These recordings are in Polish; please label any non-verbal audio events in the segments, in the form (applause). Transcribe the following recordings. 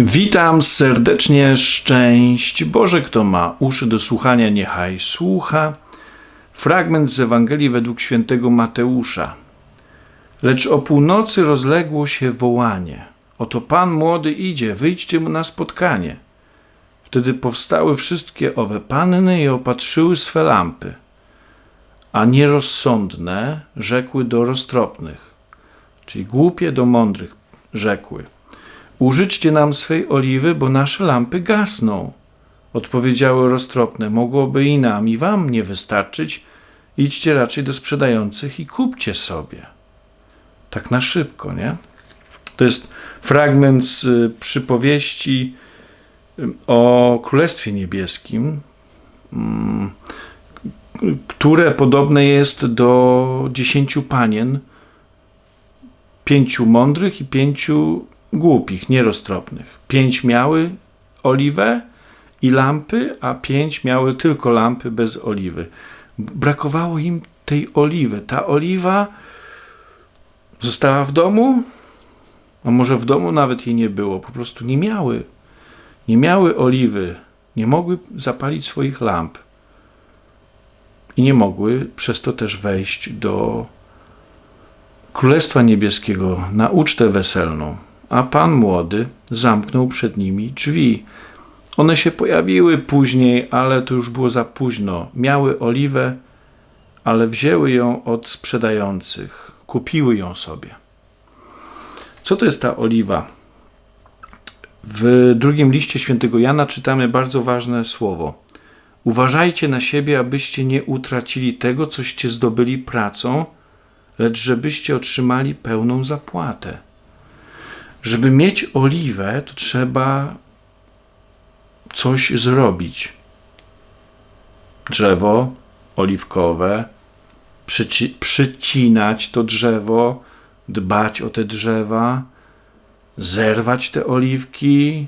Witam serdecznie, szczęść Boże, kto ma uszy do słuchania, niechaj słucha. Fragment z Ewangelii według świętego Mateusza. Lecz o północy rozległo się wołanie. Oto Pan młody idzie, wyjdźcie mu na spotkanie. Wtedy powstały wszystkie owe panny i opatrzyły swe lampy. A nierozsądne rzekły do roztropnych, czyli głupie do mądrych rzekły – Użyczcie nam swej oliwy, bo nasze lampy gasną. Odpowiedziały roztropne, mogłoby i nam, i wam nie wystarczyć. Idźcie raczej do sprzedających i kupcie sobie. Tak na szybko, nie? To jest fragment z y, przypowieści o Królestwie Niebieskim, mm, które podobne jest do dziesięciu panien, pięciu mądrych i pięciu głupich, nieroztropnych. Pięć miały oliwę i lampy, a pięć miały tylko lampy bez oliwy. Brakowało im tej oliwy. Ta oliwa została w domu, a może w domu nawet jej nie było. Po prostu nie miały. Nie miały oliwy. Nie mogły zapalić swoich lamp. I nie mogły przez to też wejść do Królestwa Niebieskiego na ucztę weselną a pan młody zamknął przed nimi drzwi. One się pojawiły później, ale to już było za późno. Miały oliwę, ale wzięły ją od sprzedających, kupiły ją sobie. Co to jest ta oliwa? W drugim liście świętego Jana czytamy bardzo ważne słowo. Uważajcie na siebie, abyście nie utracili tego, coście zdobyli pracą, lecz żebyście otrzymali pełną zapłatę. Żeby mieć oliwę, to trzeba coś zrobić. Drzewo oliwkowe, przyci przycinać to drzewo, dbać o te drzewa, zerwać te oliwki,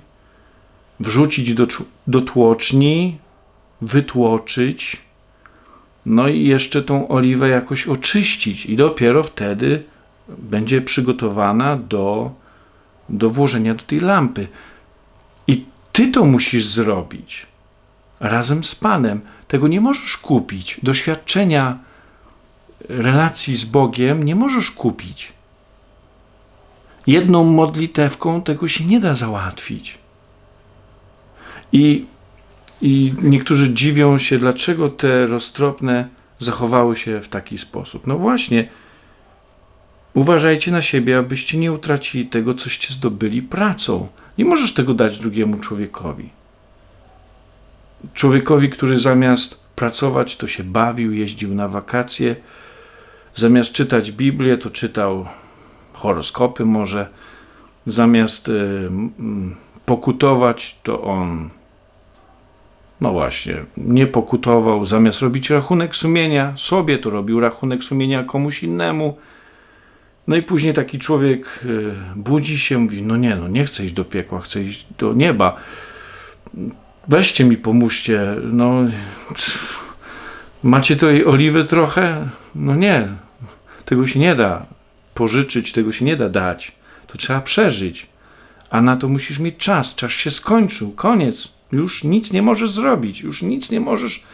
wrzucić do, do tłoczni, wytłoczyć, no i jeszcze tą oliwę jakoś oczyścić, i dopiero wtedy będzie przygotowana do do włożenia do tej lampy. I ty to musisz zrobić razem z Panem. Tego nie możesz kupić. Doświadczenia relacji z Bogiem nie możesz kupić. Jedną modlitewką tego się nie da załatwić. I, I niektórzy dziwią się, dlaczego te roztropne zachowały się w taki sposób. No właśnie, Uważajcie na siebie, abyście nie utracili tego, coście zdobyli pracą. Nie możesz tego dać drugiemu człowiekowi. Człowiekowi, który zamiast pracować, to się bawił, jeździł na wakacje, zamiast czytać Biblię, to czytał horoskopy może, zamiast y, pokutować, to on, no właśnie, nie pokutował, zamiast robić rachunek sumienia sobie, to robił rachunek sumienia komuś innemu no i później taki człowiek y, budzi się, mówi: No nie, no nie chcę iść do piekła, chcę iść do nieba. Weźcie mi, pomóżcie. No, macie tutaj oliwy trochę? No nie, tego się nie da pożyczyć, tego się nie da dać. To trzeba przeżyć. A na to musisz mieć czas. Czas się skończył, koniec. Już nic nie możesz zrobić, już nic nie możesz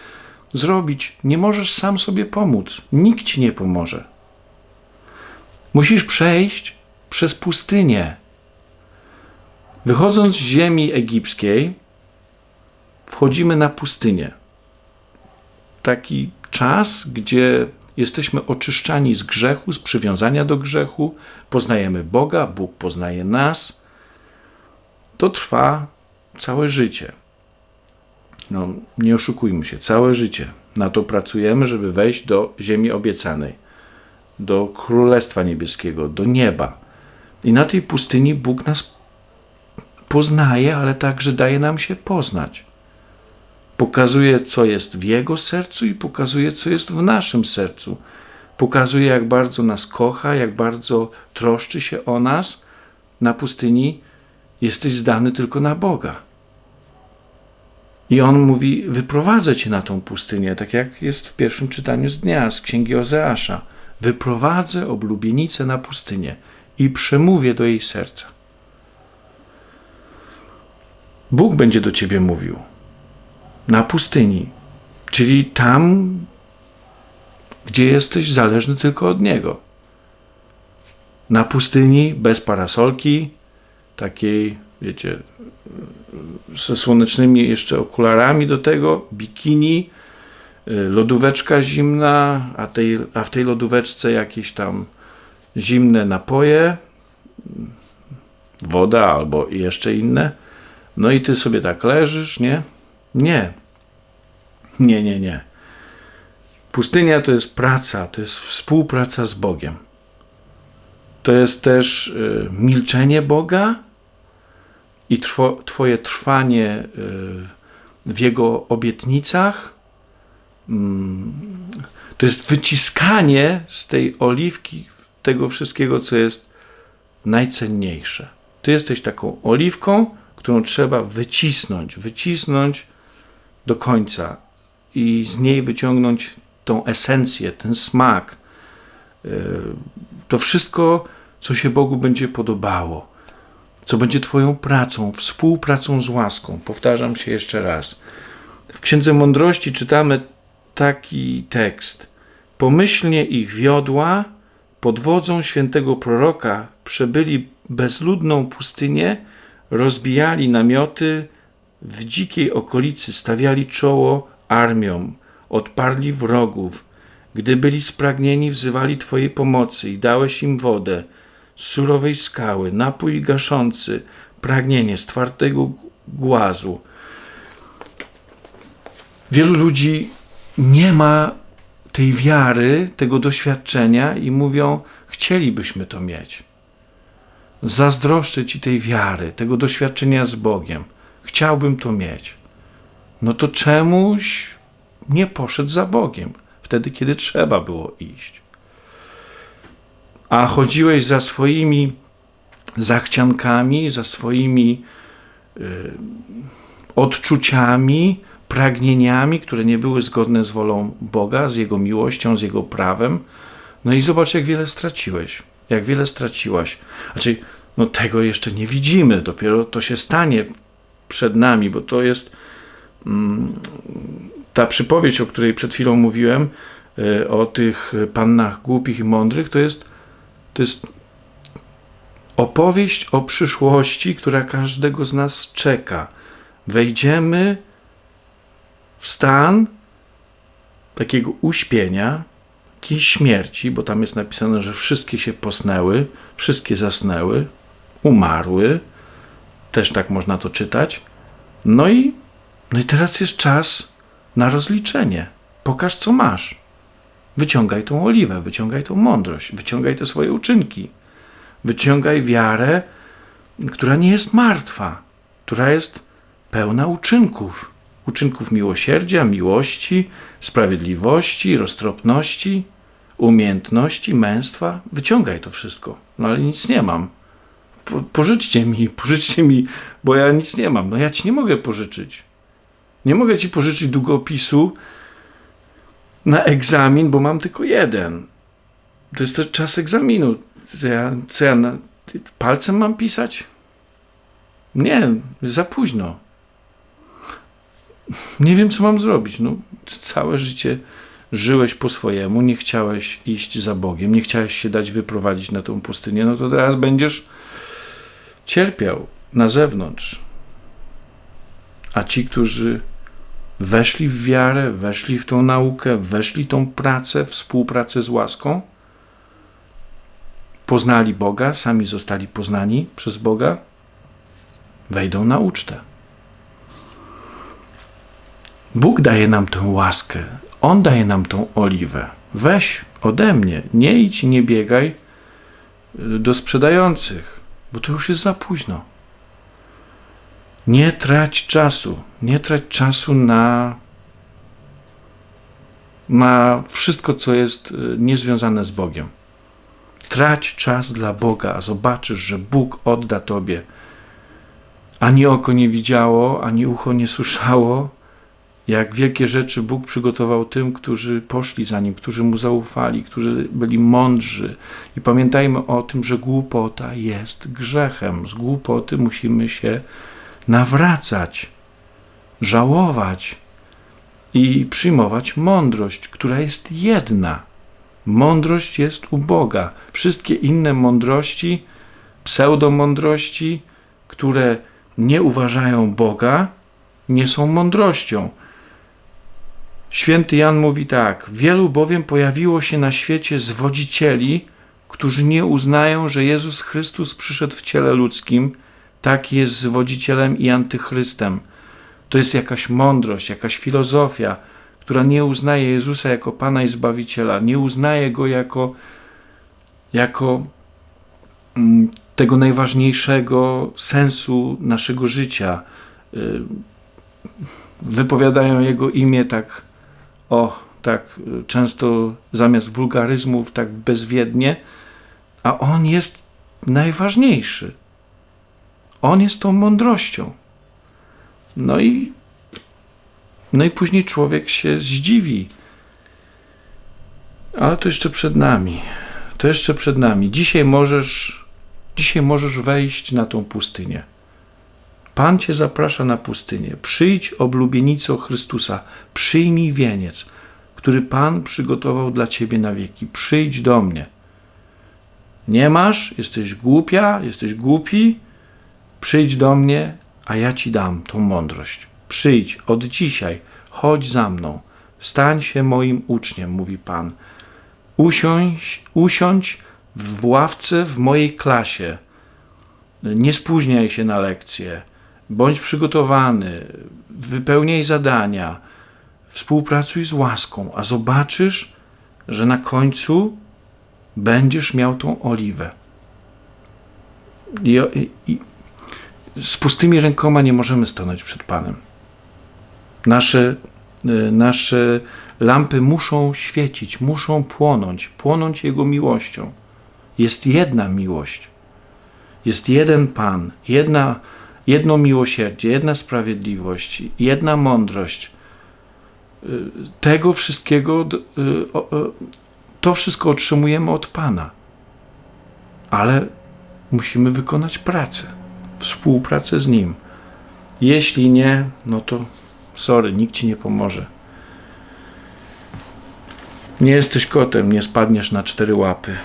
zrobić. Nie możesz sam sobie pomóc. Nikt ci nie pomoże. Musisz przejść przez pustynię. Wychodząc z ziemi egipskiej, wchodzimy na pustynię. Taki czas, gdzie jesteśmy oczyszczani z grzechu, z przywiązania do grzechu, poznajemy Boga, Bóg poznaje nas. To trwa całe życie. No, nie oszukujmy się, całe życie. Na to pracujemy, żeby wejść do ziemi obiecanej do Królestwa Niebieskiego, do nieba. I na tej pustyni Bóg nas poznaje, ale także daje nam się poznać. Pokazuje, co jest w Jego sercu i pokazuje, co jest w naszym sercu. Pokazuje, jak bardzo nas kocha, jak bardzo troszczy się o nas. Na pustyni jesteś zdany tylko na Boga. I on mówi: Wyprowadzę cię na tą pustynię, tak jak jest w pierwszym czytaniu z dnia z księgi Ozeasza wyprowadzę oblubienicę na pustynię i przemówię do jej serca. Bóg będzie do ciebie mówił. Na pustyni, czyli tam, gdzie jesteś zależny tylko od Niego. Na pustyni, bez parasolki, takiej, wiecie, ze słonecznymi jeszcze okularami do tego, bikini, lodóweczka zimna, a, tej, a w tej lodóweczce jakieś tam zimne napoje, woda albo jeszcze inne. No i ty sobie tak leżysz, nie? Nie. Nie, nie, nie. Pustynia to jest praca, to jest współpraca z Bogiem. To jest też y, milczenie Boga i trwo, Twoje trwanie y, w Jego obietnicach. To jest wyciskanie z tej oliwki tego wszystkiego, co jest najcenniejsze. Ty jesteś taką oliwką, którą trzeba wycisnąć, wycisnąć do końca i z niej wyciągnąć tą esencję, ten smak. E, to wszystko, co się Bogu będzie podobało, co będzie Twoją pracą, współpracą z łaską. Powtarzam się jeszcze raz. W Księdze Mądrości czytamy taki tekst. Pomyślnie ich wiodła pod wodzą świętego proroka przebyli bezludną pustynię, rozbijali namioty w dzikiej okolicy, stawiali czoło armiom, odparli wrogów. Gdy byli spragnieni, wzywali Twojej pomocy i dałeś im wodę z surowej skały, napój gaszący, pragnienie z twardego głazu. Wielu ludzi nie ma tej wiary, tego doświadczenia i mówią: Chcielibyśmy to mieć. Zazdroszczę Ci tej wiary, tego doświadczenia z Bogiem. Chciałbym to mieć. No to czemuś nie poszedł za Bogiem, wtedy, kiedy trzeba było iść. A chodziłeś za swoimi zachciankami, za swoimi y, odczuciami, pragnieniami, które nie były zgodne z wolą Boga, z Jego miłością, z Jego prawem. No i zobacz, jak wiele straciłeś, jak wiele straciłaś. Znaczy, no tego jeszcze nie widzimy, dopiero to się stanie przed nami, bo to jest mm, ta przypowieść, o której przed chwilą mówiłem, y, o tych pannach głupich i mądrych, to jest, to jest opowieść o przyszłości, która każdego z nas czeka. Wejdziemy w stan takiego uśpienia, takiej śmierci, bo tam jest napisane, że wszystkie się posnęły, wszystkie zasnęły, umarły. Też tak można to czytać. No i, no i teraz jest czas na rozliczenie. Pokaż, co masz. Wyciągaj tą oliwę, wyciągaj tą mądrość, wyciągaj te swoje uczynki. Wyciągaj wiarę, która nie jest martwa, która jest pełna uczynków uczynków miłosierdzia, miłości, sprawiedliwości, roztropności, umiejętności, męstwa. Wyciągaj to wszystko. No ale nic nie mam. Po, pożyczcie mi, (laughs) pożyczcie mi, bo ja nic nie mam. No ja ci nie mogę pożyczyć. Nie mogę ci pożyczyć długopisu na egzamin, bo mam tylko jeden. To jest też czas egzaminu. Co ja, co ja na, palcem mam pisać? Nie, za późno nie wiem, co mam zrobić. No, całe życie żyłeś po swojemu, nie chciałeś iść za Bogiem, nie chciałeś się dać wyprowadzić na tą pustynię, no to teraz będziesz cierpiał na zewnątrz. A ci, którzy weszli w wiarę, weszli w tą naukę, weszli tą pracę, współpracę z łaską, poznali Boga, sami zostali poznani przez Boga, wejdą na ucztę. Bóg daje nam tę łaskę, On daje nam tą oliwę. Weź ode mnie, nie idź nie biegaj y, do sprzedających, bo to już jest za późno. Nie trać czasu, nie trać czasu na, na wszystko, co jest y, niezwiązane z Bogiem. Trać czas dla Boga, a zobaczysz, że Bóg odda Tobie. Ani oko nie widziało, ani ucho nie słyszało, jak wielkie rzeczy Bóg przygotował tym, którzy poszli za Nim, którzy Mu zaufali, którzy byli mądrzy. I pamiętajmy o tym, że głupota jest grzechem. Z głupoty musimy się nawracać, żałować i przyjmować mądrość, która jest jedna. Mądrość jest u Boga. Wszystkie inne mądrości, pseudomądrości, które nie uważają Boga, nie są mądrością. Święty Jan mówi tak: Wielu bowiem pojawiło się na świecie zwodzicieli, którzy nie uznają, że Jezus Chrystus przyszedł w ciele ludzkim, tak jest zwodzicielem i antychrystem. To jest jakaś mądrość, jakaś filozofia, która nie uznaje Jezusa jako Pana i Zbawiciela, nie uznaje Go jako, jako mm, tego najważniejszego sensu naszego życia. Y, wypowiadają Jego imię tak, o, tak y, często zamiast wulgaryzmów, tak bezwiednie, a On jest najważniejszy. On jest tą mądrością. No i, no i później człowiek się zdziwi. Ale to jeszcze przed nami. To jeszcze przed nami. Dzisiaj możesz, dzisiaj możesz wejść na tą pustynię. Pan cię zaprasza na pustynię. Przyjdź, oblubienico Chrystusa, przyjmij wieniec, który Pan przygotował dla ciebie na wieki. Przyjdź do mnie. Nie masz, jesteś głupia, jesteś głupi, przyjdź do mnie, a ja ci dam tą mądrość. Przyjdź od dzisiaj, chodź za mną, stań się moim uczniem, mówi Pan. Usiądź, usiądź w ławce w mojej klasie. Nie spóźniaj się na lekcje. Bądź przygotowany, wypełniaj zadania, współpracuj z łaską, a zobaczysz, że na końcu będziesz miał tą oliwę. I, i, z pustymi rękoma nie możemy stanąć przed Panem. Nasze, y, nasze lampy muszą świecić, muszą płonąć, płonąć Jego miłością. Jest jedna miłość. Jest jeden Pan, jedna, jedno miłosierdzie, jedna sprawiedliwość, jedna mądrość. Y, tego wszystkiego, y, to wszystko otrzymujemy od Pana. Ale musimy wykonać pracę współpracę z Nim. Jeśli nie, no to sorry, nikt Ci nie pomoże. Nie jesteś kotem, nie spadniesz na cztery łapy.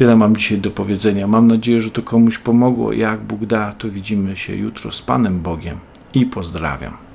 Tyle mam dzisiaj do powiedzenia. Mam nadzieję, że to komuś pomogło. Jak Bóg da, to widzimy się jutro z Panem Bogiem i pozdrawiam.